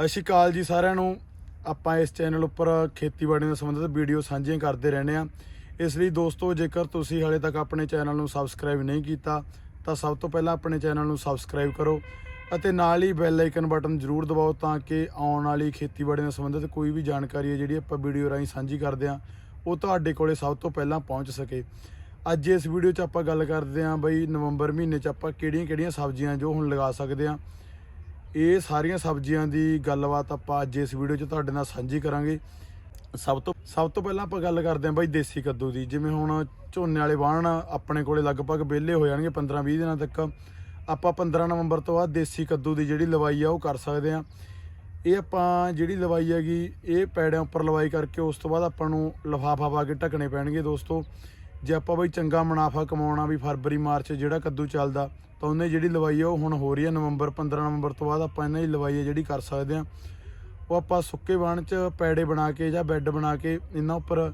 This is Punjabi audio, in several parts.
ਸਤਿ ਸ਼੍ਰੀ ਅਕਾਲ ਜੀ ਸਾਰਿਆਂ ਨੂੰ। ਆਪਾਂ ਇਸ ਚੈਨਲ ਉੱਪਰ ਖੇਤੀਬਾੜੀ ਨਾਲ ਸੰਬੰਧਿਤ ਵੀਡੀਓ ਸਾਂਝੀਆਂ ਕਰਦੇ ਰਹਿੰਦੇ ਆ ਇਸ ਲਈ ਦੋਸਤੋ, ਜੇਕਰ ਤੁਸੀਂ ਹਾਲੇ ਤੱਕ ਆਪਣੇ ਚੈਨਲ ਨੂੰ ਸਬਸਕ੍ਰਾਈਬ ਨਹੀਂ ਕੀਤਾ, ਤਾਂ ਸਭ ਤੋਂ ਪਹਿਲਾਂ ਆਪਣੇ ਚੈਨਲ ਨੂੰ ਸਬਸਕ੍ਰਾਈਬ ਕਰੋ ਅਤੇ ਨਾਲ ਹੀ ਬੈਲ ਆਈਕਨ ਬਟਨ ਜ਼ਰੂਰ ਦਬਾਓ ਤਾਂ ਕਿ ਆਉਣ ਵਾਲੀ ਖੇਤੀਬਾੜੀ ਨਾਲ ਸੰਬੰਧਿਤ ਕੋਈ ਵੀ ਜਾਣਕਾਰੀ ਹੈ ਜਿਹੜੀ ਆਪਾਂ ਵੀਡੀਓ ਰਾਹੀਂ ਸਾਂਝੀ ਕਰਦੇ ਆ ਉਹ ਤੁਹਾਡੇ ਕੋਲੇ ਸਭ ਤੋਂ ਪਹਿਲਾਂ ਪਹੁੰਚ ਸਕੇ। ਅੱਜ ਇਸ ਵੀਡੀਓ 'ਚ ਆਪਾਂ ਗੱਲ ਕਰਦੇ ਆਂ ਬਈ ਨਵੰਬਰ ਮਹੀਨੇ 'ਚ ਆਪਾਂ ਕਿਹੜੀਆਂ-ਕਿਹੜੀਆਂ ਸਬਜ਼ੀਆਂ ਜੋ ਹੁਣ ਲਗਾ ਸਕਦੇ ਆਂ ਇਹ ਸਾਰੀਆਂ ਸਬਜ਼ੀਆਂ ਦੀ ਗੱਲਬਾਤ ਆਪਾਂ ਅੱਜ ਇਸ ਵੀਡੀਓ 'ਚ ਤੁਹਾਡੇ ਨਾਲ ਸਾਂਝੀ ਕਰਾਂਗੇ। ਸਭ ਤੋਂ ਸਭ ਤੋਂ ਪਹਿਲਾਂ ਆਪਾਂ ਗੱਲ ਕਰਦੇ ਆਂ ਬਾਈ ਦੇਸੀ ਕੱਦੂ ਦੀ। ਜਿਵੇਂ ਹੁਣ ਝੋਨੇ ਵਾਲੇ ਵਾਹਣ ਆਪਣੇ ਕੋਲੇ ਲਗਭਗ ਵਿਹਲੇ ਹੋ ਜਾਣਗੇ 15-20 ਦਿਨਾਂ ਤੱਕ। ਆਪਾਂ 15 ਨਵੰਬਰ ਤੋਂ ਬਾਅਦ ਦੇਸੀ ਕੱਦੂ ਦੀ ਜਿਹੜੀ ਲਵਾਈ ਆ ਉਹ ਕਰ ਸਕਦੇ ਆਂ ਇਹ ਆਪਾਂ ਜਿਹੜੀ ਲਵਾਈ ਹੈਗੀ, ਇਹ ਪੈੜਿਆਂ ਉੱਪਰ ਲਵਾਈ ਕਰਕੇ ਉਸ ਤੋਂ ਬਾਅਦ ਆਪਾਂ ਨੂੰ ਲਫਾਫਾ ਪਾ ਕੇ ਢੱਕਣੇ ਪੈਣਗੇ ਦੋਸਤੋ। ਜੇ ਆਪਾਂ ਬਈ ਚੰਗਾ ਮੁਨਾਫਾ ਕਮਾਉਣਾ ਵੀ ਫਰਵਰੀ, ਮਾਰਚ ਜਿਹੜਾ ਕੱਦੂ ਚੱਲਦਾ ਤਾਂ ਉਹਨੇ ਜਿਹੜੀ ਲਵਾਈ ਆ, ਉਹ ਹੁਣ ਹੋ ਰਹੀ ਹੈ ਨਵੰਬਰ 15 ਨਵੰਬਰ ਤੋਂ ਬਾਅਦ ਆਪਾਂ ਇਹਨਾਂ ਦੀ ਲਵਾਈ ਹੈ ਜਿਹੜੀ ਕਰ ਸਕਦੇ ਆ। ਉਹ ਆਪਾਂ ਸੁੱਕੇ ਬਾਣ ਚ ਪੈੜੇ ਬਣਾ ਕੇ ਜਾਂ ਬੈੱਡ ਬਣਾ ਕੇ ਇਹਨਾਂ ਉੱਪਰ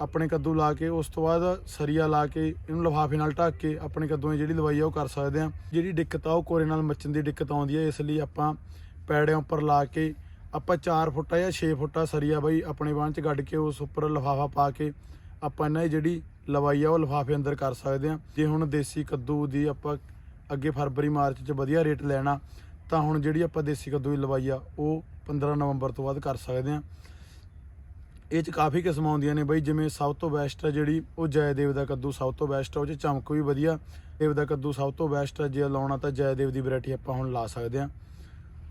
ਆਪਣੇ ਕੱਦੂ ਲਾ ਕੇ, ਉਸ ਤੋਂ ਬਾਅਦ ਸਰੀਆ ਲਾ ਕੇ, ਇਹਨੂੰ ਲਿਫਾਫੇ ਨਾਲ ਢੱਕ ਕੇ ਆਪਣੇ ਕੱਦੂਆਂ ਦੀ ਜਿਹੜੀ ਲਵਾਈ ਆ, ਉਹ ਕਰ ਸਕਦੇ ਆ। ਜਿਹੜੀ ਦਿੱਕਤ ਆ, ਉਹ ਕੋਰੇ ਨਾਲ ਮੱਚਣ ਦੀ ਦਿੱਕਤ ਆਉਂਦੀ ਹੈ ਇਸ ਲਈ ਆਪਾਂ ਪੈੜਿਆਂ ਉੱਪਰ ਲਾ ਕੇ ਆਪਾਂ 4 ਫੁੱਟਾ ਜਾਂ 6 ਫੁੱਟਾ ਸਰੀਆ ਬਾਈ ਆਪਣੇ ਬਾਣ ਚ ਗੱਡ ਕੇ, ਉਸ ਉੱਪਰ ਲਿਫਾਫਾ ਪਾ ਕੇ ਆਪਾਂ ਇਹਨਾਂ ਦੀ ਜਿਹੜੀ ਲਵਾਈ ਆ, ਉਹ ਲਿਫਾਫੇ ਅੰਦਰ ਕਰ ਸਕਦੇ ਆ। ਜੇ ਹੁਣ ਦੇਸੀ ਕੱਦੂ ਦੀ ਆਪਾਂ ਅੱਗੇ ਫਰਵਰੀ, ਮਾਰਚ ਚ ਵਧੀਆ ਰੇਟ ਲੈਣਾ, ਤਾਂ ਹੁਣ ਜਿਹੜੀ ਆਪਾਂ ਦੇਸੀ ਕੱਦੂ ਦੀ ਲਵਾਈ ਆ, ਉਹ 15 ਨਵੰਬਰ ਤੋਂ ਬਾਅਦ ਕਰ ਸਕਦੇ ਆ ਇਹ ਚ ਕਾਫੀ ਕਿਸਮਾਂ ਆਉਂਦੀਆਂ ਨੇ ਬਈ, ਜਿਵੇਂ ਸਭ ਤੋਂ ਬੈਸਟ ਆ ਜਿਹੜੀ, ਉਹ ਜੈਦੇਵ ਦਾ ਕੱਦੂ ਸਭ ਤੋਂ ਬੈਸਟ ਆ, ਉਹ ਚ ਚਮਕ ਵੀ ਵਧੀਆ। ਦੇਵ ਦਾ ਕੱਦੂ ਸਭ ਤੋਂ ਬੈਸਟ ਆ, ਜੇ ਲਾਉਣਾ ਤਾਂ ਜੈਦੇਵ ਦੀ ਵੈਰਾਈਟੀ ਆਪਾਂ ਹੁਣ ਲਾ ਸਕਦੇ ਆ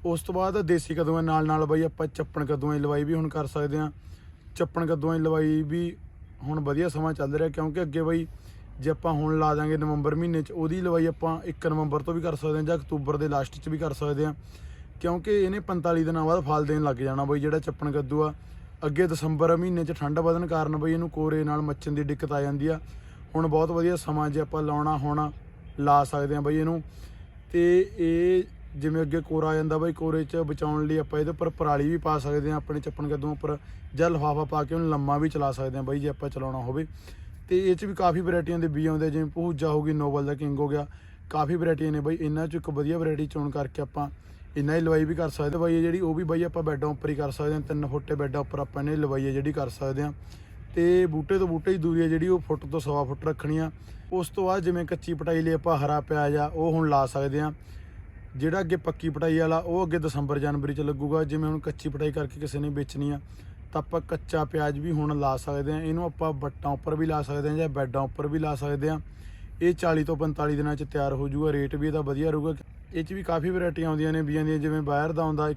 ਉਸ ਤੋਂ ਬਾਅਦ ਦੇਸੀ ਕੱਦੂਆਂ ਨਾਲ ਨਾਲ ਬਈ ਆਪਾਂ ਚੱਪਣ ਕੱਦੂਆਂ ਦੀ ਲਵਾਈ ਵੀ ਹੁਣ ਕਰ ਸਕਦੇ ਆ ਚੱਪਣ ਕੱਦੂਆਂ ਦੀ ਲਵਾਈ ਵੀ ਹੁਣ ਵਧੀਆ ਸਮਾਂ ਚੱਲ ਰਿਹਾ, ਕਿਉਂਕਿ ਅੱਗੇ ਬਈ ਜੇ ਆਪਾਂ ਹੁਣ ਲਾ ਦਾਂਗੇ ਨਵੰਬਰ ਮਹੀਨੇ 'ਚ, ਉਹਦੀ ਲਵਾਈ ਆਪਾਂ 1 ਨਵੰਬਰ ਤੋਂ ਵੀ ਕਰ ਸਕਦੇ ਹਾਂ ਜਾਂ ਅਕਤੂਬਰ ਦੇ ਲਾਸਟ 'ਚ ਵੀ ਕਰ ਸਕਦੇ ਹਾਂ। ਕਿਉਂਕਿ ਇਹਨੇ 45 ਦਿਨਾਂ ਬਾਅਦ ਫਲ ਦੇਣ ਲੱਗ ਜਾਣਾ ਬਈ, ਜਿਹੜਾ ਚੱਪਣ ਕੱਦੂ ਆ। ਅੱਗੇ ਦਸੰਬਰ ਮਹੀਨੇ 'ਚ ਠੰਡ ਵਧਣ ਕਾਰਨ ਬਈ, ਇਹਨੂੰ ਕੋਰੇ ਨਾਲ ਮੱਚਣ ਦੀ ਦਿੱਕਤ ਆ ਜਾਂਦੀ ਆ। ਹੁਣ ਬਹੁਤ ਵਧੀਆ ਸਮਾਂ ਜੇ ਆਪਾਂ ਲਾਉਣਾ ਹੋਣਾ, ਲਾ ਸਕਦੇ ਹਾਂ ਬਈ ਇਹਨੂੰ। ਤੇ ਇਹ ਜਿਵੇਂ ਅੱਗੇ ਕੋਰਾ ਆ ਜਾਂਦਾ ਬਈ, ਕੋਰੇ 'ਚ ਬਚਾਉਣ ਲਈ ਆਪਾਂ ਇਹਦੇ ਉੱਪਰ ਪਰਾਲੀ ਵੀ ਪਾ ਸਕਦੇ ਹਾਂ, ਆਪਣੇ ਚੱਪਣ ਕੱਦੂ ਉੱਪਰ ਜਾਂ ਲਿਫਾਫਾ ਪਾ ਕੇ ਉਹਨੂੰ ਲੰਮਾ ਵੀ ਚਲਾ ਸਕਦੇ ਹਾਂ ਬਈ, ਜੇ ਆਪਾਂ ਚਲਾਉਣਾ ਹੋਵੇ। ਤੇ ਇਹ 'ਚ ਵੀ ਕਾਫੀ ਵੈਰਾਈਟੀਆਂ ਦੇ ਬੀ ਆਉਂਦੇ ਜਿਵੇਂ ਪਹੂਜਾ ਹੋ ਗਈ ਨੋਬਲ ਦਾ ਕਿੰਗ ਹੋ ਗਿਆ। ਕਾਫੀ ਵੈਰਾਈਟੀਆਂ ਨੇ ਬਈ, ਇਹਨਾਂ 'ਚ ਇੱਕ ਵਧੀਆ ਵੈਰਾਈਟੀ ਚੋਣ ਕਰਕੇ ਆਪਾਂ ਇਹਨਾਂ ਦੀ ਲਵਾਈ ਵੀ ਕਰ ਸਕਦੇ ਬਈ ਇਹ ਜਿਹੜੀ, ਉਹ ਵੀ ਬਈ ਆਪਾਂ ਬੈੱਡਾਂ ਉੱਪਰ ਹੀ ਕਰ ਸਕਦੇ ਹਾਂ। ਤਿੰਨ ਫੁੱਟੇ ਬੈੱਡਾਂ ਉੱਪਰ ਆਪਾਂ ਇਹਨਾਂ ਦੀ ਲਵਾਈ ਹੈ ਜਿਹੜੀ ਕਰ ਸਕਦੇ ਹਾਂ। ਤੇ ਬੂਟੇ ਤੋਂ ਬੂਟੇ ਦੀ ਦੂਰੀ ਹੈ ਜਿਹੜੀ, ਉਹ ਫੁੱਟ ਤੋਂ ਸਵਾ ਫੁੱਟ ਰੱਖਣੀ ਆ। ਉਸ ਤੋਂ ਬਾਅਦ ਜਿਵੇਂ ਕੱਚੀ ਪਟਾਈ ਲਈ ਆਪਾਂ ਹਰਾ ਪਿਆਜ਼ ਆ, ਉਹ ਹੁਣ ਲਾ ਸਕਦੇ ਹਾਂ। ਜਿਹੜਾ ਅੱਗੇ ਪੱਕੀ ਪਟਾਈ ਵਾਲਾ, ਉਹ ਅੱਗੇ ਦਸੰਬਰ ਜਨਵਰੀ ਚ ਲੱਗੂਗਾ। ਜਿਵੇਂ ਹੁਣ ਕੱਚੀ ਪਟਾਈ ਕਰਕੇ ਕਿਸੇ ਨੇ ਵੇਚਣੀ ਆ ਤਾਂ ਆਪਾਂ ਕੱਚਾ ਪਿਆਜ਼ ਵੀ ਹੁਣ ਲਾ ਸਕਦੇ ਆ ਇਹਨੂੰ ਆਪਾਂ ਵੱਟਾਂ ਉੱਪਰ ਵੀ ਲਾ ਸਕਦੇ ਆ ਜਾਂ ਬੈੱਡਾਂ ਉੱਪਰ ਵੀ ਲਾ ਸਕਦੇ ਆ ਇਹ 40 ਤੋਂ 45 ਦਿਨਾਂ ਚ ਤਿਆਰ ਹੋ ਜਾਊਗਾ। ਰੇਟ ਵੀ ਇਹਦਾ ਵਧੀਆ ਰਹੂਗਾ। ਇਹ ਚ ਵੀ ਕਾਫੀ ਵੈਰਾਈਟੀਆਂ ਆਉਂਦੀਆਂ ਨੇ ਬੀਆਂ ਦੀਆਂ। ਜਿਵੇਂ ਬਾਹਰ ਦਾ ਆਉਂਦਾ,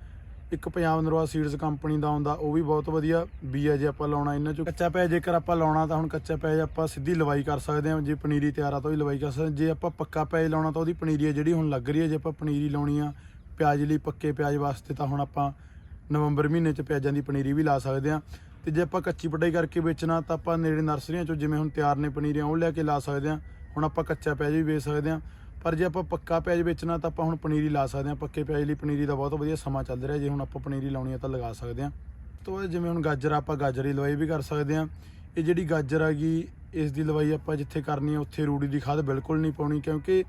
ਇੱਕ ਪੰਜਾਬ ਨਰਵਾ ਸੀਡਸ ਕੰਪਨੀ ਦਾ ਆਉਂਦਾ, ਉਹ ਵੀ ਬਹੁਤ ਵਧੀਆ ਬੀ ਹੈ ਜੇ ਆਪਾਂ ਲਾਉਣਾ ਇਹਨਾਂ ਚੋਂ। ਕੱਚਾ ਪਿਆਜ਼ ਜੇਕਰ ਆਪਾਂ ਲਾਉਣਾ ਤਾਂ ਹੁਣ ਕੱਚਾ ਪਿਆਜ਼ ਆਪਾਂ ਸਿੱਧੀ ਲਵਾਈ ਕਰ ਸਕਦੇ ਹਾਂ। ਜੇ ਪਨੀਰੀ ਤਿਆਰ ਆ ਤਾਂ ਉਹ ਲਵਾਈ ਕਰ ਸਕਦੇ ਜੇ ਆਪਾਂ ਪੱਕਾ ਪਿਆਜ਼ ਲਾਉਣਾ ਤਾਂ ਉਹਦੀ ਪਨੀਰੀ ਆ ਜਿਹੜੀ ਹੁਣ ਲੱਗ ਰਹੀ ਹੈ ਜੇ ਆਪਾਂ ਪਨੀਰੀ ਲਾਉਣੀ ਆ ਪਿਆਜ਼ ਲਈ ਪੱਕੇ ਪਿਆਜ਼ ਵਾਸਤੇ ਤਾਂ ਹੁਣ ਆਪਾਂ ਨਵੰਬਰ ਮਹੀਨੇ 'ਚ ਪਿਆਜ਼ਾਂ ਦੀ ਪਨੀਰੀ ਵੀ ਲਾ ਸਕਦੇ ਹਾਂ। ਤੇ ਜੇ ਆਪਾਂ ਕੱਚੀ ਪਟਾਈ ਕਰਕੇ ਵੇਚਣਾ, ਤਾਂ ਆਪਾਂ ਨੇੜੇ ਨਰਸਰੀਆਂ 'ਚੋਂ ਜਿਵੇਂ ਹੁਣ ਤਿਆਰ ਨੇ ਪਨੀਰੀਆਂ, ਉਹ ਲੈ ਕੇ ਲਾ ਸਕਦੇ ਹਾਂ। ਹੁਣ ਆਪਾਂ ਕੱਚਾ ਪਿਆਜ਼ ਵੀ ਵੇਚ ਸਕਦੇ ਹਾਂ। ਪਰ ਜੇ ਆਪਾਂ ਪੱਕਾ ਪਿਆਜ਼ ਵੇਚਣਾ, ਤਾਂ ਆਪਾਂ ਹੁਣ ਪਨੀਰੀ ਲਾ ਸਕਦੇ ਹਾਂ। ਪੱਕੇ ਪਿਆਜ਼ ਲਈ ਪਨੀਰੀ ਦਾ ਬਹੁਤ ਵਧੀਆ ਸਮਾਂ ਚੱਲ ਰਿਹਾ। ਜੇ ਹੁਣ ਆਪਾਂ ਪਨੀਰੀ ਲਾਉਣੀ ਆ, ਤਾਂ ਲਗਾ ਸਕਦੇ ਹਾਂ। ਉਸ ਤੋਂ ਬਾਅਦ ਜਿਵੇਂ ਹੁਣ ਗਾਜਰ, ਆਪਾਂ ਗਾਜਰ ਦੀ ਲਵਾਈ ਵੀ ਕਰ ਸਕਦੇ ਹਾਂ। ਇਹ ਜਿਹੜੀ ਗਾਜਰ ਹੈਗੀ, ਇਸ ਦੀ ਲਵਾਈ ਆਪਾਂ ਜਿੱਥੇ ਕਰਨੀ ਆ, ਉੱਥੇ ਰੂੜੀ ਦੀ ਖਾਦ ਬਿਲਕੁਲ ਨਹੀਂ ਪਾਉਣੀ। ਕਿਉਂਕਿ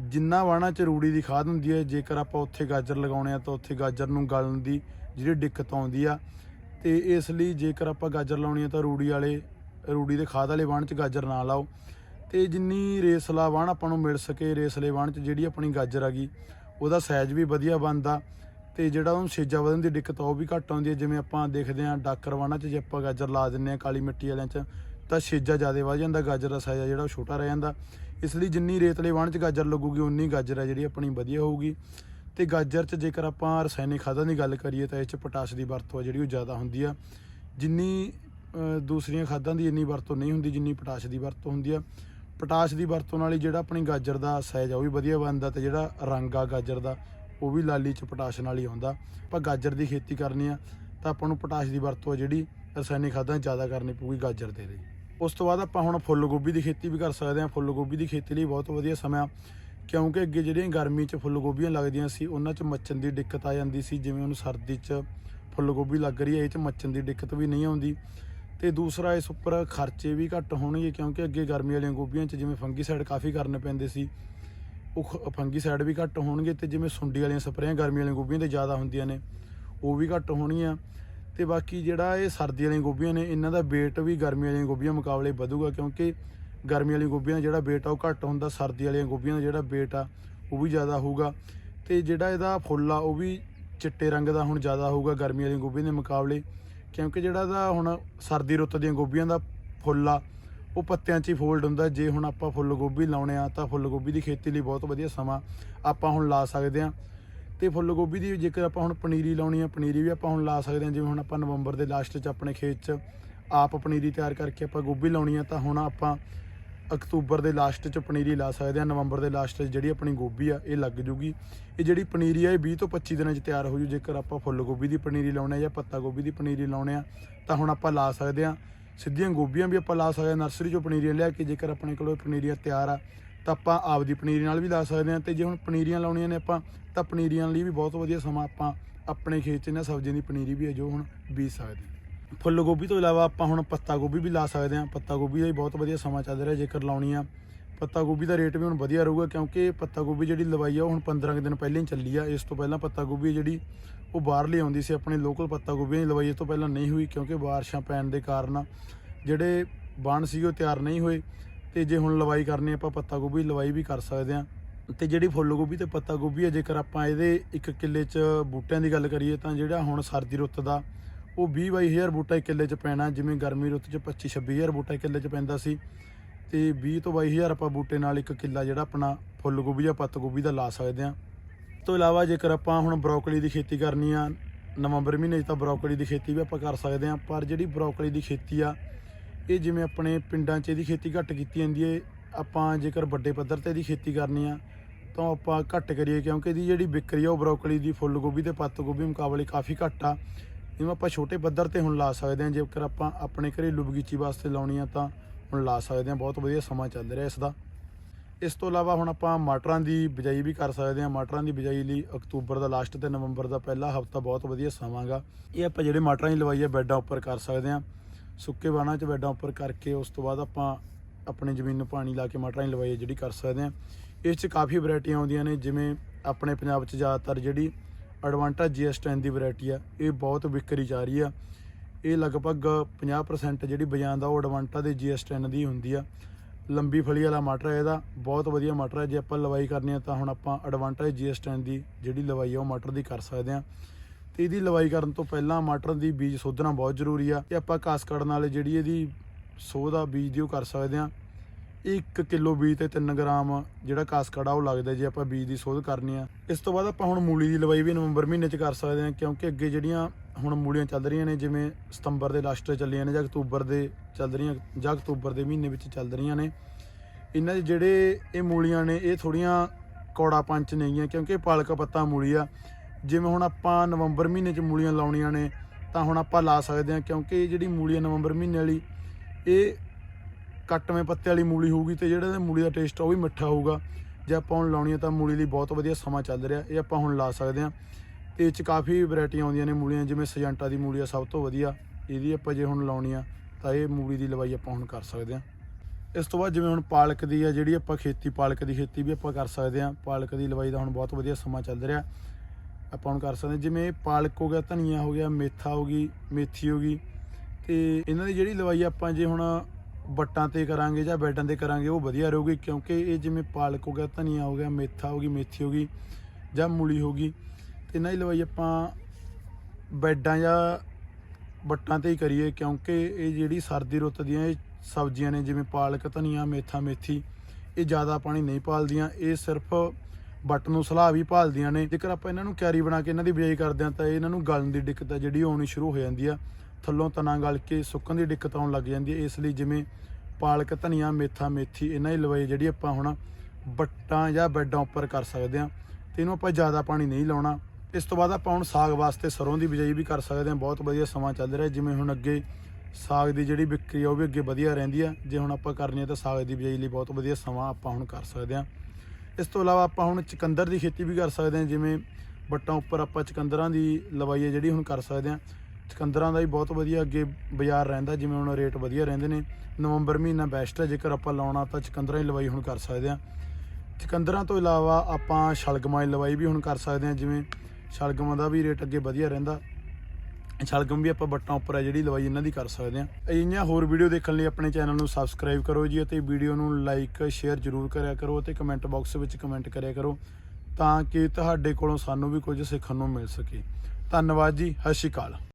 ਜਿੰਨਾ ਵਾਣਾ ਚ ਰੂੜੀ ਦੀ ਖਾਦ ਹੁੰਦੀ ਹੈ, ਜੇਕਰ ਆਪਾਂ ਉੱਥੇ ਗਾਜਰ ਲਗਾਉਣੇ ਆ, ਤਾਂ ਉੱਥੇ ਗਾਜਰ ਨੂੰ ਗਲਣ ਦੀ ਜਿਹੜੀ ਦਿੱਕਤ ਆਉਂਦੀ ਆ, ਤੇ ਇਸ ਲਈ ਜੇਕਰ ਆਪਾਂ ਗਾਜਰ ਲਾਉਣੀ ਆ ਤਾਂ ਰੂੜੀ ਵਾਲੇ, ਰੂੜੀ ਦੇ ਖਾਦ ਵਾਲੇ ਵਾਣ ਚ ਗਾਜਰ ਨਾ ਲਾਓ। ਤੇ ਜਿੰਨੀ ਰੇਸਲਾ ਵਾਣ ਆਪਾਂ ਨੂੰ ਮਿਲ ਸਕੇ, ਰੇਸਲੇ ਵਾਣ ਚ ਜਿਹੜੀ ਆਪਣੀ ਗਾਜਰ ਆ ਗਈ, ਉਹਦਾ ਸਾਈਜ਼ ਵੀ ਵਧੀਆ ਬਣਦਾ। ਤੇ ਜਿਹੜਾ ਉਹਨੂੰ ਛੇਜਾ ਵਧਣ ਦੀ ਦਿੱਕਤ ਆ, ਉਹ ਵੀ ਘੱਟ ਆਉਂਦੀ ਹੈ ਜਿਵੇਂ ਆਪਾਂ ਦੇਖਦੇ ਹਾਂ ਡਾਕਰ ਵਾਣਾ ਚ ਜੇ ਆਪਾਂ ਗਾਜਰ ਲਾ ਦਿੰਨੇ ਆ ਕਾਲੀ ਮਿੱਟੀ ਵਾਲਿਆਂ ਚ, ਤਾਂ ਛੇਜਾ ਜ਼ਿਆਦਾ ਵੱਧ ਜਾਂਦਾ, ਗਾਜਰ ਦਾ ਸਾਈਜ਼ ਆ ਜਿਹੜਾ ਉਹ ਛੋਟਾ ਰਹਿ ਜਾਂਦਾ। ਇਸ ਲਈ ਜਿੰਨੀ ਰੇਤਲੇ ਵਾਣ ਚ ਗਾਜਰ ਲੱਗੂਗੀ ਉਨੀ ਗਾਜਰ ਆ ਜਿਹੜੀ ਆਪਣੀ ਵਧੀਆ ਹੋਊਗੀ। ਤੇ ਗਾਜਰ ਚ ਜੇਕਰ ਆਪਾਂ ਰਸਾਇਣਿਕ ਖਾਦਾਂ ਦੀ ਗੱਲ ਕਰੀਏ ਤਾਂ ਇਹ ਚ ਪੋਟਾਸ਼ ਦੀ ਵਰਤੋਂ ਆ ਜਿਹੜੀ ਉਹ ਜ਼ਿਆਦਾ ਹੁੰਦੀ ਆ। ਜਿੰਨੀ ਦੂਸਰੀਆਂ ਖਾਦਾਂ ਦੀ ਇੰਨੀ ਵਰਤੋਂ ਨਹੀਂ ਹੁੰਦੀ, ਜਿੰਨੀ ਪੋਟਾਸ਼ ਦੀ ਵਰਤੋਂ ਹੁੰਦੀ ਆ। ਪੋਟਾਸ਼ ਦੀ ਵਰਤੋਂ ਨਾਲ ਹੀ ਜਿਹੜਾ ਆਪਣੀ ਗਾਜਰ ਦਾ ਸਾਈਜ਼ ਆ ਉਹ ਵੀ ਵਧੀਆ ਬਣਦਾ ਤੇ ਜਿਹੜਾ ਰੰਗ ਆ ਗਾਜਰ ਦਾ, ਉਹ ਵੀ ਲਾਲੀ ਚ ਪੋਟਾਸ਼ ਨਾਲ ਹੀ ਆਉਂਦਾ। ਆਪਾਂ ਗਾਜਰ ਦੀ ਖੇਤੀ ਕਰਨੀ ਆ ਤਾਂ ਆਪਾਂ ਨੂੰ ਪੋਟਾਸ਼ ਦੀ ਵਰਤੋਂ ਆ ਜਿਹੜੀ ਰਸਾਇਣਿਕ ਖਾਦਾਂ ਜ਼ਿਆਦਾ ਕਰਨੀ ਪਊਗੀ ਗਾਜਰ ਦੇ ਲਈ। ਉਸ ਤੋਂ ਬਾਅਦ ਆਪਾਂ ਹੁਣ ਫੁੱਲ ਗੋਭੀ ਦੀ ਖੇਤੀ ਵੀ ਕਰ ਸਕਦੇ ਹਾਂ ਫੁੱਲ ਗੋਭੀ ਦੀ ਖੇਤੀ ਲਈ ਬਹੁਤ ਵਧੀਆ ਸਮਾਂ ਕਿਉਂਕਿ ਅੱਗੇ ਜਿਹੜੀਆਂ ਗਰਮੀ 'ਚ ਫੁੱਲ ਗੋਭੀਆਂ ਲੱਗਦੀਆਂ ਸੀ, ਉਹਨਾਂ 'ਚ ਮੱਚਣ ਦੀ ਦਿੱਕਤ ਆ ਜਾਂਦੀ ਸੀ, ਜਿਵੇਂ ਉਹਨੂੰ ਸਰਦੀ 'ਚ ਫੁੱਲ ਗੋਭੀ ਲੱਗ ਰਹੀ ਹੈ, ਇਹ 'ਚ ਮੱਚਣ ਦੀ ਦਿੱਕਤ ਵੀ ਨਹੀਂ ਆਉਂਦੀ। ਤੇ ਦੂਸਰਾ, ਇਸ ਉੱਪਰ ਖਰਚੇ ਵੀ ਘੱਟ ਹੋਣਗੇ, ਕਿਉਂਕਿ ਅੱਗੇ ਗਰਮੀ ਵਾਲੀਆਂ ਗੋਭੀਆਂ 'ਚ ਜਿਵੇਂ ਫੰਗੀਸਾਈਡ ਕਾਫੀ ਕਰਨੇ ਪੈਂਦੇ ਸੀ, ਉਹ ਫੰਗੀਸਾਈਡ ਵੀ ਘੱਟ ਹੋਣਗੇ ਤੇ ਜਿਵੇਂ ਸੁੰਡੀ ਵਾਲੀਆਂ ਸਪਰੇਆਂ ਗਰਮੀ ਵਾਲੀਆਂ ਗੋਭੀਆਂ ਤੇ ਜ਼ਿਆਦਾ ਹੁੰਦੀਆਂ ਨੇ, ਉਹ ਵੀ ਘੱਟ ਹੋਣਗੀਆਂ। ਆ ਤੇ ਬਾਕੀ ਜਿਹੜਾ ਇਹ ਸਰਦੀ ਵਾਲੀਆਂ ਗੋਭੀਆਂ ਨੇ, ਇਹਨਾਂ ਦਾ weight ਵੀ ਗਰਮੀ ਵਾਲੀਆਂ ਗੋਭੀਆਂ ਮੁਕਾਬਲੇ ਵਧੂਗਾ, ਕਿਉਂਕਿ ਗਰਮੀ ਵਾਲੀਆਂ ਗੋਭੀਆਂ ਦਾ ਜਿਹੜਾ weight ਆ ਉਹ ਘੱਟ ਹੁੰਦਾ, ਸਰਦੀ ਵਾਲੀਆਂ ਗੋਭੀਆਂ ਦਾ ਜਿਹੜਾ weight ਆ ਉਹ ਵੀ ਜ਼ਿਆਦਾ ਹੋਊਗਾ। ਤੇ ਜਿਹੜਾ ਇਹਦਾ ਫੁੱਲ ਆ, ਉਹ ਵੀ ਚਿੱਟੇ ਰੰਗ ਦਾ ਹੁਣ ਜ਼ਿਆਦਾ ਹੋਊਗਾ ਗਰਮੀ ਵਾਲੀਆਂ ਗੋਭੀਆਂ ਦੇ ਮੁਕਾਬਲੇ। ਕਿਉਂਕਿ ਜਿਹੜਾ ਦਾ ਹੁਣ ਸਰਦੀ ਰੁੱਤ ਦੀਆਂ ਗੋਭੀਆਂ ਦਾ ਫੁੱਲ ਆ, ਉਹ ਪੱਤਿਆਂ 'ਚ ਹੀ ਫੋਲਡ ਹੁੰਦਾ। ਜੇ ਹੁਣ ਆਪਾਂ ਫੁੱਲ ਗੋਭੀ ਲਾਉਣੇ ਆ, ਤਾਂ ਫੁੱਲ ਗੋਭੀ ਦੀ ਖੇਤੀ ਲਈ ਬਹੁਤ ਵਧੀਆ ਸਮਾਂ ਆਪਾਂ ਹੁਣ ਲਾ ਸਕਦੇ ਆ ਤੇ ਫੁੱਲ ਗੋਭੀ ਦੀ ਜੇਕਰ ਆਪਾਂ ਹੁਣ ਪਨੀਰੀ ਲਾਉਣੀ ਆ, ਪਨੀਰੀ ਵੀ ਆਪਾਂ ਹੁਣ ਲਾ ਸਕਦੇ ਆ ਜਿਵੇਂ ਹੁਣ ਆਪਾਂ ਨਵੰਬਰ ਦੇ ਲਾਸਟ 'ਚ ਆਪਣੇ ਖੇਤ 'ਚ ਆਪ ਪਨੀਰੀ ਤਿਆਰ ਕਰਕੇ ਆਪਾਂ ਗੋਭੀ ਲਾਉਣੀ ਆ, ਤਾਂ ਹੁਣ ਆਪਾਂ ਅਕਤੂਬਰ ਦੇ ਲਾਸਟ 'ਚ ਪਨੀਰੀ ਲਾ ਸਕਦੇ ਆ, ਨਵੰਬਰ ਦੇ ਲਾਸਟ 'ਚ ਜਿਹੜੀ ਆਪਣੀ ਗੋਭੀ ਆ, ਇਹ ਲੱਗ ਜੂਗੀ। ਇਹ ਜਿਹੜੀ ਪਨੀਰੀ ਆ, ਇਹ 20 ਤੋਂ 25 ਦਿਨਾਂ 'ਚ ਤਿਆਰ ਹੋ ਜੂ। ਜੇਕਰ ਆਪਾਂ ਫੁੱਲ ਗੋਭੀ ਦੀ ਪਨੀਰੀ ਲਾਉਣੇ ਆ ਜਾਂ ਪੱਤਾ ਗੋਭੀ ਦੀ ਪਨੀਰੀ ਲਾਉਣੇ ਆ, ਤਾਂ ਹੁਣ ਆਪਾਂ ਲਾ ਸਕਦੇ ਆ। ਸਿੱਧੀਆਂ ਗੋਭੀਆਂ ਵੀ ਆਪਾਂ ਲਾ ਸਕਦੇ ਆ ਨਰਸਰੀ 'ਚੋਂ ਪਨੀਰੀਆਂ ਲਿਆ ਕੇ ਜੇਕਰ ਆਪਣੇ ਕੋਲ ਪਨੀਰੀਆਂ ਤਿਆਰ ਆ, ਤਾਂ ਆਪਾਂ ਆਪਦੀ ਪਨੀਰੀ ਨਾਲ ਵੀ ਲਾ ਸਕਦੇ ਆ। ਤੇ ਜੇ ਹੁਣ ਪਨੀਰੀਆਂ ਲਾਉਣੀਆਂ ਨੇ ਆਪਾਂ, ਤਾਂ ਪਨੀਰੀਆਂ ਲਈ ਵੀ ਬਹੁਤ ਵਧੀਆ ਸਮਾਂ ਆਪਾਂ ਆਪਣੇ ਖੇਤ 'ਚ ਇਹਨਾਂ ਸਬਜ਼ੀਆਂ ਦੀ ਪਨੀਰੀ ਵੀ ਹੈ ਜੋ ਹੁਣ ਬੀਜ ਸਕਦੇ ਹਾਂ। ਫੁੱਲ ਗੋਭੀ ਤੋਂ ਇਲਾਵਾ ਆਪਾਂ ਹੁਣ ਪੱਤਾ ਗੋਭੀ ਵੀ ਲਾ ਸਕਦੇ ਹਾਂ। ਪੱਤਾ ਗੋਭੀ ਦਾ ਵੀ ਬਹੁਤ ਵਧੀਆ ਸਮਾਂ ਚੱਲ ਰਿਹਾ ਜੇਕਰ ਲਾਉਣੀ ਆ। ਪੱਤਾ ਗੋਭੀ ਦਾ ਰੇਟ ਵੀ ਹੁਣ ਵਧੀਆ ਰਹੂਗਾ ਕਿਉਂਕਿ ਪੱਤਾ ਗੋਭੀ ਜਿਹੜੀ ਲਵਾਈ ਆ, ਉਹ ਹੁਣ 15 ਕੁ ਦਿਨ ਪਹਿਲਾਂ ਹੀ ਚੱਲੀ ਆ। ਇਸ ਤੋਂ ਪਹਿਲਾਂ ਪੱਤਾ ਗੋਭੀ ਜਿਹੜੀ, ਉਹ ਬਾਹਰ ਲਈ ਆਉਂਦੀ ਸੀ। ਆਪਣੇ ਲੋਕਲ ਪੱਤਾ ਗੋਭੀਆਂ ਦੀ ਲਵਾਈ ਇਸ ਤੋਂ ਪਹਿਲਾਂ ਨਹੀਂ ਹੋਈ ਕਿਉਂਕਿ ਬਾਰਿਸ਼ਾਂ ਪੈਣ ਦੇ ਕਾਰਨ ਜਿਹੜੇ ਬਾਣ ਸੀ ਉਹ ਤਿਆਰ ਨਹੀਂ ਹੋਏ। ਤੇ ਜੇ ਹੁਣ ਲਵਾਈ ਕਰਨੀ ਆਪਾਂ ਪੱਤਾ ਗੋਭੀ ਲਵਾਈ ਵੀ ਕਰ ਸਕਦੇ ਹਾਂ। ਤੇ ਜਿਹੜੀ ਫੁੱਲ ਗੋਭੀ ਤੇ ਪੱਤਾ ਗੋਭੀ ਹੈ ਜੇਕਰ ਆਪਾਂ ਇਹਦੇ ਇੱਕ ਕਿੱਲੇ 'ਚ ਬੂਟਿਆਂ ਦੀ ਗੱਲ ਕਰੀਏ ਤਾਂ ਜਿਹੜਾ ਹੁਣ ਸਰਦੀ ਰੁੱਤ ਦਾ ਉਹ 20 ਬਾਈ ਹਜ਼ਾਰ ਬੂਟਾ ਇੱਕ ਕਿੱਲੇ 'ਚ ਪੈਣਾ, ਜਿਵੇਂ ਗਰਮੀ ਰੁੱਤ 'ਚ 25 26 ਹਜ਼ਾਰ ਬੂਟਾ ਇੱਕ ਕਿੱਲੇ 'ਚ ਪੈਂਦਾ ਸੀ। ਤੇ 20 ਤੋਂ 22 ਹਜ਼ਾਰ ਆਪਾਂ ਬੂਟੇ ਨਾਲ ਇੱਕ ਕਿੱਲਾ ਜਿਹੜਾ ਆਪਣਾ ਫੁੱਲ ਗੋਭੀ ਜਾਂ ਪੱਤ ਗੋਭੀ ਦਾ ਲਾ ਸਕਦੇ ਹਾਂ। ਇਸ ਤੋਂ ਇਲਾਵਾ ਜੇਕਰ ਆਪਾਂ ਹੁਣ ਬਰੋਕਲੀ ਦੀ ਖੇਤੀ ਕਰਨੀ ਆ, ਨਵੰਬਰ ਮਹੀਨੇ 'ਚ ਤਾਂ ਬਰੋਕਲੀ ਦੀ ਖੇਤੀ ਵੀ ਆਪਾਂ ਕਰ ਸਕਦੇ ਹਾਂ, ਪਰ ਜਿਹੜੀ ਬਰੋਕਲੀ ਦੀ ਖੇਤੀ ਆ, ਇਹ ਜਿਵੇਂ ਆਪਣੇ ਪਿੰਡਾਂ 'ਚ ਇਹਦੀ ਖੇਤੀ ਘੱਟ ਕੀਤੀ ਜਾਂਦੀ ਹੈ ਆਪਾਂ ਜੇਕਰ ਵੱਡੇ ਪੱਧਰ ਤੇ ਇਹਦੀ ਖੇਤੀ ਕਰਨੀ ਆ, ਤਾਂ ਆਪਾਂ ਘੱਟ ਕਰੀਏ, ਕਿਉਂਕਿ ਇਹਦੀ ਜਿਹੜੀ ਵਿਕਰੀ ਆ ਉਹ ਬਰੋਕਲੀ ਦੀ ਫੁੱਲ ਗੋਭੀ ਤੇ ਪੱਤ ਗੋਭੀ ਮੁਕਾਬਲੇ ਕਾਫੀ ਘੱਟ ਆ। ਜਿਵੇਂ ਆਪਾਂ ਛੋਟੇ ਪੱਧਰ ਤੇ ਹੁਣ ਲਾ ਸਕਦੇ ਹਾਂ, ਜੇਕਰ ਆਪਾਂ ਆਪਣੇ ਘਰੇਲੂ ਬਗੀਚੀ ਵਾਸਤੇ ਲਾਉਣੀ ਆ ਤਾਂ ਹੁਣ ਲਾ ਸਕਦੇ ਹਾਂ। ਬਹੁਤ ਵਧੀਆ ਸਮਾਂ ਚੱਲ ਰਿਹਾ ਇਸ ਦਾ ਇਸ ਤੋਂ ਇਲਾਵਾ ਹੁਣ ਆਪਾਂ ਮਟਰਾਂ ਦੀ ਬਿਜਾਈ ਵੀ ਕਰ ਸਕਦੇ ਹਾਂ। ਮਟਰਾਂ ਦੀ ਬਿਜਾਈ ਲਈ ਅਕਤੂਬਰ ਦਾ ਲਾਸਟ ਤੇ ਨਵੰਬਰ ਦਾ ਪਹਿਲਾ ਹਫਤਾ ਬਹੁਤ ਵਧੀਆ ਸਮਾਂਗਾ। ਇਹ ਆਪਾਂ ਜਿਹੜੇ ਮਟਰਾਂ ਦੀ ਲਵਾਈ ਹੈ ਬੈੱਡਾਂ ਉੱਪਰ ਕਰ ਸਕਦੇ ਹਾਂ। ਸੁੱਕੇ ਬਾਣਾ 'ਚ ਬੈੱਡਾਂ ਉੱਪਰ ਕਰਕੇ ਉਸ ਤੋਂ ਬਾਅਦ ਆਪਾਂ ਆਪਣੀ ਜ਼ਮੀਨ ਨੂੰ ਪਾਣੀ ਲਾ ਕੇ ਮਟਰਾਂ ਦੀ ਲਵਾਈ ਜਿਹੜੀ ਕਰ ਸਕਦੇ ਹਾਂ। ਇਸ 'ਚ ਕਾਫੀ ਵੈਰਾਈਟੀਆਂ ਆਉਂਦੀਆਂ ਨੇ, ਜਿਵੇਂ ਆਪਣੇ ਪੰਜਾਬ 'ਚ ਜ਼ਿਆਦਾਤਰ ਜਿਹੜੀ ਐਡਵਾਂਟਾ ਜੀਐਸ10 ਦੀ ਵੈਰਾਈਟੀ ਆ, ਇਹ ਬਹੁਤ ਵਿਕਰੀ ਜਾ ਰਹੀ ਆ। ਇਹ ਲਗਭਗ 50% ਜਿਹੜੀ ਬਜਾਨ ਦਾ ਉਹ ਐਡਵਾਂਟਾ ਦੇ ਜੀਐਸ10 ਦੀ ਹੁੰਦੀ ਆ। ਲੰਬੀ ਫਲੀ ਵਾਲਾ ਮਟਰ ਹੈ ਇਹਦਾ, ਬਹੁਤ ਵਧੀਆ ਮਟਰ ਹੈ ਜੇ ਆਪਾਂ ਲਵਾਈ ਕਰਨੀ ਆ ਤਾਂ ਹੁਣ ਆਪਾਂ ਐਡਵਾਂਟਾ ਜੀਐਸ10 ਦੀ ਜਿਹੜੀ ਲਵਾਈ ਆ, ਉਹ ਮਟਰ ਦੀ ਕਰ ਸਕਦੇ ਆ। ਤੇ ਇਹਦੀ ਲਵਾਈ ਕਰਨ ਤੋਂ ਪਹਿਲਾਂ ਮਟਰ ਦੀ ਬੀਜ ਸੋਧਣਾ ਬਹੁਤ ਜ਼ਰੂਰੀ ਆ। ਤੇ ਆਪਾਂ ਕਾਸ ਕੱਢਣ ਨਾਲ ਜਿਹੜੀ ਇਹਦੀ ਸੋਧ ਆ ਬੀਜ ਦੀ ਉਹ ਕਰ ਸਕਦੇ ਆ। 1 ਕਿਲੋ ਬੀਜ ਤੇ 3 ਗ੍ਰਾਮ ਜਿਹੜਾ ਕਾਸ ਕੜਾ ਉਹ ਲੱਗਦਾ ਜੇ ਆਪਾਂ ਬੀਜ ਦੀ ਸੋਧ ਕਰਨੀ ਆ। ਇਸ ਤੋਂ ਬਾਅਦ ਆਪਾਂ ਹੁਣ ਮੂਲੀ ਦੀ ਲਵਾਈ ਵੀ ਨਵੰਬਰ ਮਹੀਨੇ 'ਚ ਕਰ ਸਕਦੇ ਹਾਂ, ਕਿਉਂਕਿ ਅੱਗੇ ਜਿਹੜੀਆਂ ਹੁਣ ਮੂਲੀਆਂ ਚੱਲ ਰਹੀਆਂ ਨੇ, ਜਿਵੇਂ ਸਤੰਬਰ ਦੇ ਲਾਸਟ 'ਚ ਚੱਲੀਆਂ ਨੇ ਜਾਂ ਅਕਤੂਬਰ ਦੇ ਚੱਲ ਰਹੀਆਂ, ਜਾਂ ਅਕਤੂਬਰ ਦੇ ਮਹੀਨੇ ਵਿੱਚ ਚੱਲ ਰਹੀਆਂ ਨੇ, ਇਹਨਾਂ ਦੇ ਜਿਹੜੇ ਇਹ ਮੂਲੀਆਂ ਨੇ, ਇਹ ਥੋੜੀਆਂ ਕੌੜਾ ਪੰਚ ਨੇਗੀਆਂ ਕਿਉਂਕਿ ਇਹ ਪਾਲਕ ਪੱਤਾ ਮੂਲੀ ਆ। ਜਿਵੇਂ ਹੁਣ ਆਪਾਂ ਨਵੰਬਰ ਮਹੀਨੇ 'ਚ ਮੂਲੀਆਂ ਲਾਉਣੀਆਂ ਨੇ, ਤਾਂ ਹੁਣ ਆਪਾਂ ਲਾ ਸਕਦੇ ਹਾਂ, ਕਿਉਂਕਿ ਇਹ ਜਿਹੜੀ ਮੂਲੀ ਆ ਨਵੰਬਰ ਮਹੀਨੇ ਵਾਲੀ, ਇਹ ਕੱਟਵੇਂ ਪੱਤੇ ਵਾਲੀ ਮੂਲੀ ਹੋਊਗੀ ਤੇ ਜਿਹੜਾ ਇਹਦਾ ਮੂਲੀ ਦਾ ਟੇਸਟ ਉਹ ਵੀ ਮਿੱਠਾ ਹੋਊਗਾ। ਜੇ ਆਪਾਂ ਹੁਣ ਲਾਉਣੀ ਆ ਤਾਂ ਮੂਲੀ ਲਈ ਬਹੁਤ ਵਧੀਆ ਸਮਾਂ ਚੱਲ ਰਿਹਾ। ਇਹ ਆਪਾਂ ਹੁਣ ਲਾ ਸਕਦੇ ਹਾਂ। ਤੇ ਇਹ 'ਚ ਕਾਫੀ ਵੈਰਾਈਟੀਆਂ ਆਉਂਦੀਆਂ ਨੇ ਮੂਲੀਆਂ, ਜਿਵੇਂ ਸਜੰਟਾ ਦੀ ਮੂਲੀ ਆ, ਸਭ ਤੋਂ ਵਧੀਆ। ਇਹਦੀ ਆਪਾਂ ਜੇ ਹੁਣ ਲਾਉਣੀ ਆ, ਤਾਂ ਇਹ ਮੂਲੀ ਦੀ ਲਵਾਈ ਆਪਾਂ ਹੁਣ ਕਰ ਸਕਦੇ ਹਾਂ। ਇਸ ਤੋਂ ਬਾਅਦ ਜਿਵੇਂ ਹੁਣ ਪਾਲਕ ਦੀ ਆ, ਜਿਹੜੀ ਆਪਾਂ ਖੇਤੀ, ਪਾਲਕ ਦੀ ਖੇਤੀ ਵੀ ਆਪਾਂ ਕਰ ਸਕਦੇ ਹਾਂ। ਪਾਲਕ ਦੀ ਲਵਾਈ ਦਾ ਹੁਣ ਬਹੁਤ ਵਧੀਆ ਸਮਾਂ ਚੱਲ ਰਿਹਾ। ਆਪਾਂ ਹੁਣ ਕਰ ਸਕਦੇ ਹਾਂ। ਜਿਵੇਂ ਪਾਲਕ ਹੋ ਗਿਆ, ਧਨੀਆ ਹੋ ਗਿਆ, ਮੇਥਾ ਹੋ ਗਈ, ਮੇਥੀ ਹੋ ਗਈ। ਤੇ ਇਹਨਾਂ ਦੀ ਜਿਹੜੀ ਲਵਾਈ ਆਪਾਂ ਜੇ ਹੁਣ ਬੱਟਾਂ ਤੇ ਕਰਾਂਗੇ ਜਾਂ ਬੈਡਾਂ ਤੇ ਕਰਾਂਗੇ, ਉਹ ਵਧੀਆ ਰਹੂਗੀ ਕਿਉਂਕਿ ਇਹ ਜਿਵੇਂ ਪਾਲਕ ਹੋ ਗਿਆ, ਧਨੀਆ ਹੋ ਗਿਆ, ਮੇਥਾ ਹੋ ਗਈ, ਮੇਥੀ ਹੋ ਗਈ ਜਾਂ ਮੂਲੀ ਹੋ ਗਈ, ਤੇ ਇਹਨਾਂ ਦੀ ਲਵਾਈ ਆਪਾਂ ਬੈਡਾਂ ਜਾਂ ਬੱਟਾਂ ਤੇ ਹੀ ਕਰੀਏ ਕਿਉਂਕਿ ਇਹ ਜਿਹੜੀ ਸਰਦੀ ਰੁੱਤ ਦੀਆਂ ਇਹ ਸਬਜ਼ੀਆਂ ਨੇ ਜਿਵੇਂ ਪਾਲਕ, ਧਨੀਆ, ਮੇਥਾ, ਮੇਥੀ, ਇਹ ਜ਼ਿਆਦਾ ਪਾਣੀ ਨਹੀਂ ਪਾਲਦੀਆਂ, ਇਹ ਸਿਰਫ ਬੱਟ ਨੂੰ ਸਲਾਹ ਵੀ ਭਾਲਦੀਆਂ ਨੇ। ਜੇਕਰ ਆਪਾਂ ਇਹਨਾਂ ਨੂੰ ਕਿਆਰੀ ਬਣਾ ਕੇ ਇਹਨਾਂ ਦੀ ਬਿਜਾਈ ਕਰਦੇ ਹਾਂ ਤਾਂ ਇਹਨਾਂ ਨੂੰ ਗਲਣ ਦੀ ਦਿੱਕਤ ਹੈ ਜਿਹੜੀ ਉਹ ਆਉਣੀ ਸ਼ੁਰੂ ਹੋ ਜਾਂਦੀ ਆ। ਥੱਲੋਂ ਤਣਾ ਗਲ ਕੇ ਸੁੱਕਣ ਦੀ ਦਿੱਕਤ ਆਉਣ ਲੱਗ ਜਾਂਦੀ ਹੈ। ਇਸ ਲਈ ਜਿਵੇਂ ਪਾਲਕ, ਧਨੀਆ, ਮੇਥਾ, ਮੇਥੀ, ਇਹਨਾਂ ਦੀ ਲਵਾਈ ਜਿਹੜੀ ਆਪਾਂ ਹੁਣ ਬੱਟਾਂ ਜਾਂ ਬੈੱਡਾਂ ਉੱਪਰ ਕਰ ਸਕਦੇ ਹਾਂ, ਤੇ ਇਹਨੂੰ ਆਪਾਂ ਜ਼ਿਆਦਾ ਪਾਣੀ ਨਹੀਂ ਲਾਉਣਾ। ਇਸ ਤੋਂ ਬਾਅਦ ਆਪਾਂ ਹੁਣ ਸਾਗ ਵਾਸਤੇ ਸਰੋਂ ਦੀ ਬਿਜਾਈ ਵੀ ਕਰ ਸਕਦੇ ਹਾਂ। ਬਹੁਤ ਵਧੀਆ ਸਮਾਂ ਚੱਲ ਰਿਹਾ ਜਿਵੇਂ ਹੁਣ ਅੱਗੇ ਸਾਗ ਦੀ ਜਿਹੜੀ ਵਿਕਰੀ ਆ, ਉਹ ਵੀ ਅੱਗੇ ਵਧੀਆ ਰਹਿੰਦੀ ਆ। ਜੇ ਹੁਣ ਆਪਾਂ ਕਰਨੀ ਹੈ ਤਾਂ ਸਾਗ ਦੀ ਬਿਜਾਈ ਲਈ ਬਹੁਤ ਵਧੀਆ ਸਮਾਂ ਆਪਾਂ ਹੁਣ ਕਰ ਸਕਦੇ ਹਾਂ। ਇਸ ਤੋਂ ਇਲਾਵਾ ਆਪਾਂ ਹੁਣ ਚੁਕੰਦਰ ਦੀ ਖੇਤੀ ਵੀ ਕਰ ਸਕਦੇ ਹਾਂ। ਜਿਵੇਂ ਬੱਟਾਂ ਉੱਪਰ ਆਪਾਂ ਚੁਕੰਦਰਾਂ ਦੀ ਲਵਾਈ ਹੈ ਜਿਹੜੀ ਹੁਣ ਕਰ ਸਕਦੇ ਹਾਂ। ਚੁਕੰਦਰਾਂ ਦਾ ਵੀ ਬਹੁਤ ਵਧੀਆ ਅੱਗੇ ਬਾਜ਼ਾਰ ਰਹਿੰਦਾ, ਜਿਵੇਂ ਹੁਣ ਰੇਟ ਵਧੀਆ ਰਹਿੰਦੇ ਨੇ। ਨਵੰਬਰ ਮਹੀਨਾ ਬੈਸਟ ਹੈ, ਜੇਕਰ ਆਪਾਂ ਲਾਉਣਾ ਤਾਂ ਚੁਕੰਦਰਾਂ ਦੀ ਲਵਾਈ ਹੁਣ ਕਰ ਸਕਦੇ ਹਾਂ। ਚੁਕੰਦਰਾਂ ਤੋਂ ਇਲਾਵਾ ਆਪਾਂ ਸ਼ਲਗਮਾਂ ਦੀ ਲਵਾਈ ਵੀ ਹੁਣ ਕਰ ਸਕਦੇ ਹਾਂ, ਜਿਵੇਂ ਸ਼ਲਗਮਾਂ ਦਾ ਵੀ ਰੇਟ ਅੱਗੇ ਵਧੀਆ ਰਹਿੰਦਾ। ਸ਼ਲਗਮ ਵੀ ਆਪਾਂ ਬੱਟਾਂ ਉੱਪਰ ਹੈ, ਜਿਹੜੀ ਲਵਾਈ ਇਹਨਾਂ ਦੀ ਕਰ ਸਕਦੇ ਆ ਅਜਿਹੀਆਂ ਹੋਰ ਵੀਡੀਓ ਦੇਖਣ ਲਈ ਆਪਣੇ ਚੈਨਲ ਨੂੰ ਸਬਸਕ੍ਰਾਈਬ ਕਰੋ ਜੀ, ਅਤੇ ਵੀਡੀਓ ਨੂੰ ਲਾਈਕ ਸ਼ੇਅਰ ਜ਼ਰੂਰ ਕਰਿਆ ਕਰੋ, ਅਤੇ ਕਮੈਂਟ ਬਾਕਸ ਵਿੱਚ ਕਮੈਂਟ ਕਰਿਆ ਕਰੋ, ਤਾਂ ਕਿ ਤੁਹਾਡੇ ਕੋਲੋਂ ਸਾਨੂੰ ਵੀ ਕੁਝ ਸਿੱਖਣ ਨੂੰ ਮਿਲ ਸਕੇ। ਧੰਨਵਾਦ ਜੀ, ਸਤਿ ਸ਼੍ਰੀ ਅਕਾਲ।